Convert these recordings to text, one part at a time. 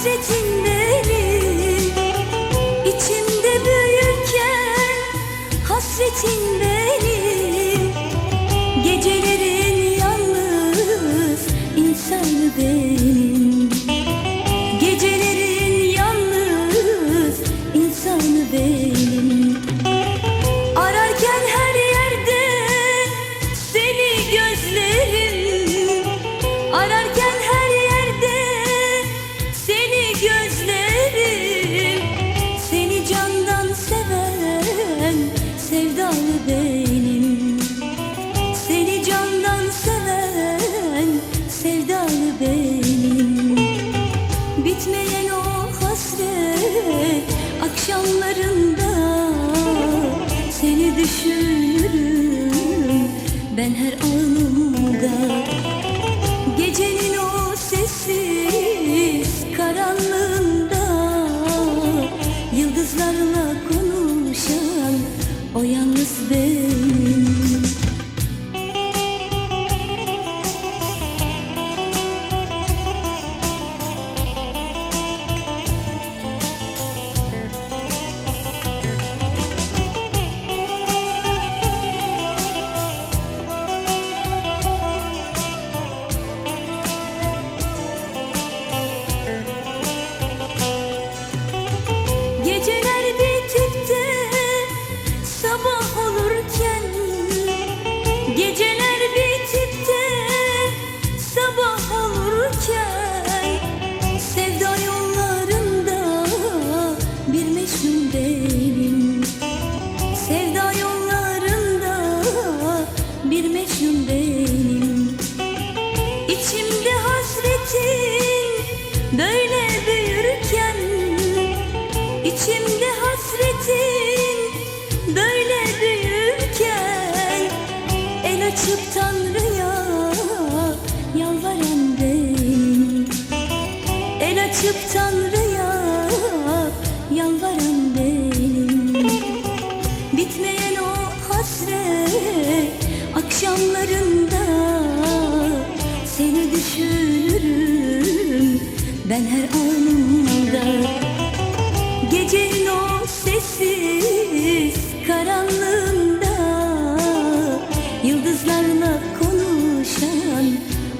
hasretin benim içimde büyürken hasretin gözlerim. Seni candan seven sevdalı benim. Seni candan seven sevdalı benim. Bitmeyen o hasret akşamlarında Seni düşünürüm ben her anımda. Gece Yıldızlarla konuşan o yalnız benim İçimde hasretin böyle büyürken El açıp Tanrı'ya yalvaran benim. El açıp Tanrı'ya yalvaran benim. Bitmeyen o hasret akşamlarında Seni düşünürüm ben her anımda Gecenin o sessiz karanlığında Yıldızlarla konuşan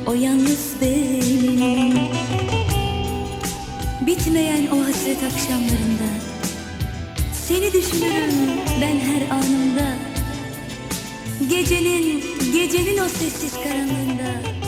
o yalnız benim. Bitmeyen o hasret akşamlarında Seni düşünürüm ben her anımda Gecenin, gecenin o sessiz karanlığında